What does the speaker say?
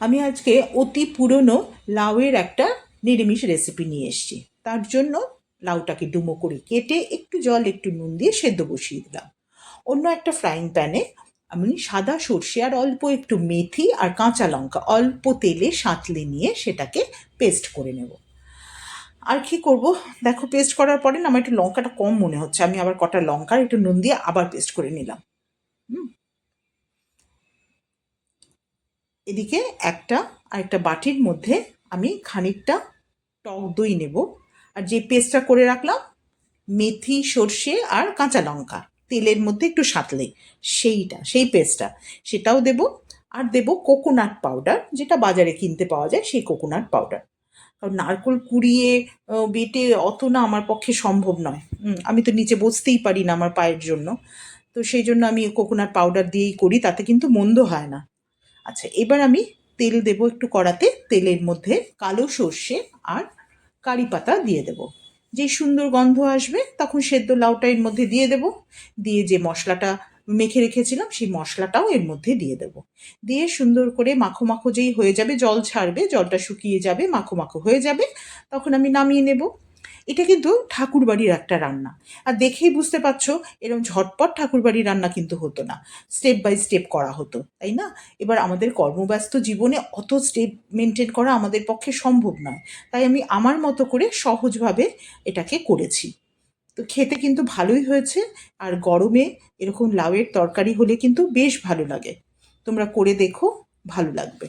আমি আজকে অতি পুরনো লাউয়ের একটা নিরামিষ রেসিপি নিয়ে এসেছি। তার জন্য লাউটাকে ডুমো করে কেটে একটু জল, একটু নুন দিয়ে সেদ্ধ বসিয়ে দিলাম। অন্য একটা ফ্রাইং প্যানে আমি সাদা সর্ষে আর অল্প একটু মেথি আর কাঁচা লঙ্কা অল্প তেলে সাঁতলে নিয়ে সেটাকে পেস্ট করে নেব। আর কি করব? দেখো পেস্ট করার পরে না আমার একটু লঙ্কাটা কম মনে হচ্ছে। আমি আবার কটা লঙ্কার একটু নুন দিয়ে আবার পেস্ট করে নিলাম। হুম? এদিকে একটা আর একটা বাটির মধ্যে আমি খানিকটা টক দই নেব। আর যে পেস্টটা করে রাখলাম, মেথি, সর্ষে আর কাঁচা লঙ্কা, তেলের মধ্যে একটু সাঁতলে, সেইটা, সেই পেস্টটা, সেটাও দেব। আর দেব কোকোনাট পাউডার যেটা বাজারে কিনতে পাওয়া যায় সেই কোকোনাট পাউডার কারণ নারকোল কুড়িয়ে বেটে অত না আমার পক্ষে সম্ভব নয়। আমি তো নিচে বসতেই পারি না আমার পায়ের জন্য। তো সেই জন্য আমি কোকোনাট পাউডার দিয়েই করি, তাতে কিন্তু মন্দ হয় না। আচ্ছা এবার আমি তেল দেব একটু কড়াতে। তেলের মধ্যে কালো সর্ষে আর কারি পাতা দিয়ে দেব। যেই সুন্দর গন্ধ আসবে, তখন সেদ্ধ লাউটা এর মধ্যে দিয়ে দেব। দিয়ে যে মশলাটা মেখে রেখেছিলাম, সেই মশলাটাও এর মধ্যে দিয়ে দেব। দিয়ে সুন্দর করে মাখো মাখো যেই হয়ে যাবে, জল ছাড়বে, জলটা শুকিয়ে যাবে, মাখো মাখো হয়ে যাবে, তখন আমি নামিয়ে নেব। এটা কিন্তু ঠাকুরবাড়ির একটা রান্না। আর দেখেই বুঝতে পারছ এরকম ঝটপট ঠাকুরবাড়ির রান্না কিন্তু হতো না। স্টেপ বাই স্টেপ করা হতো, তাই না? এবার আমাদের কর্মব্যস্ত জীবনে অত স্টেপ মেনটেন করা আমাদের পক্ষে সম্ভব নয়। তাই আমি আমার মতো করে সহজভাবে এটাকে করেছি। তো খেতে কিন্তু ভালোই হয়েছে, আর গরমে এরকম লাউয়ের তরকারি হলে কিন্তু বেশ ভালো লাগে। তোমরা করে দেখো, ভালো লাগবে।